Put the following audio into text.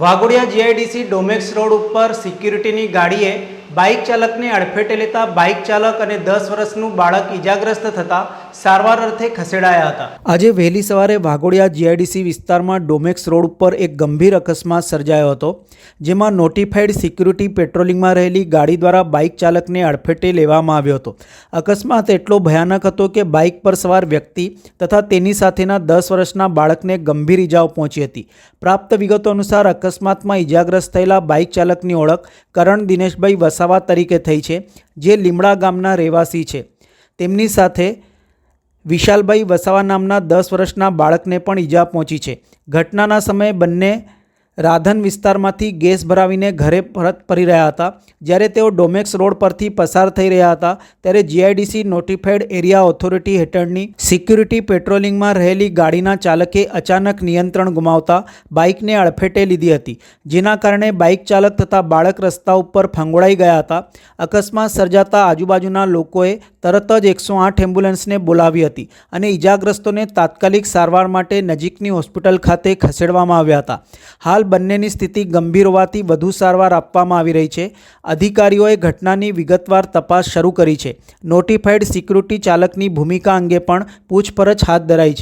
Waghodia GIDC ડોમેક્સ road ઉપર સિક્યુરિટીની ગાડીએ bike ચાલકને અડફેટે લેતા બાઇક ચાલક અને દસ વર્ષનું બાળક ઈજાગ્રસ્ત થતા સારવાર અર્થે ખસેડાયા હતા. આજે વહેલી સવારે વાઘોડિયા જીઆઈડીસી વિસ્તારમાં ડોમેક્સ રોડ ઉપર એક ગંભીર અકસ્માત સર્જાયો હતો, જેમાં નોટિફાઈડ સિક્યુરિટી પેટ્રોલિંગમાં રહેલી ગાડી દ્વારા બાઇક ચાલકને અડફેટે લેવામાં આવ્યો હતો. અકસ્માત એટલો ભયાનક હતો કે બાઇક પર સવાર વ્યક્તિ તથા તેની સાથેના દસ વર્ષના બાળકને ગંભીર ઈજાઓ પહોંચી હતી. પ્રાપ્ત વિગતો અનુસાર અકસ્માતમાં ઈજાગ્રસ્ત થયેલા બાઇક ચાલકની ઓળખ કરણ દિનેશભાઈ વસાવા તરીકે થઈ છે, જે લીમડા ગામના રહેવાસી છે. તેમની સાથે વિશાલભાઈ વસાવા નામના દસ વર્ષના બાળકને પણ ઈજા પહોંચી છે. ઘટનાના સમયે બંને રાધન વિસ્તારમાંથી ગેસ ભરાવીને ઘરે પરત ફરી રહ્યા હતા. જ્યારે તેઓ ડોમેક્સ રોડ પરથી પસાર થઈ રહ્યા હતા, ત્યારે G I D C notified area authority હેઠળની સિક્યુરિટી પેટ્રોલિંગમાં રહેલી ગાડીના ચાલકે અચાનક નિયંત્રણ ગુમાવતા બાઇકને અડફેટે લીધી હતી, જેના કારણે બાઇક ચાલક તથા બાળક રસ્તા ઉપર ફંગોળાઈ ગયા હતા. અકસ્માત સર્જાતા આજુબાજુના લોકોએ તરત જ એકસો આઠ એમ્બ્યુલન્સને બોલાવી હતી અને ઈજાગ્રસ્તોને તાત્કાલિક સારવાર માટે નજીકની હોસ્પિટલ ખાતે ખસેડવામાં આવ્યા હતા. હાલ બંનેની સ્થિતિ ગંભીર હોવાથી વધુ સારવાર આપવામાં આવી રહી છે. અધિકારીઓએ ઘટનાની વિગતવાર તપાસ શરૂ કરી છે. નોટિફાઈડ સિક્યુરિટી ચાલકની ભૂમિકા અંગે પણ પૂછપરછ હાથ ધરાઈ છે.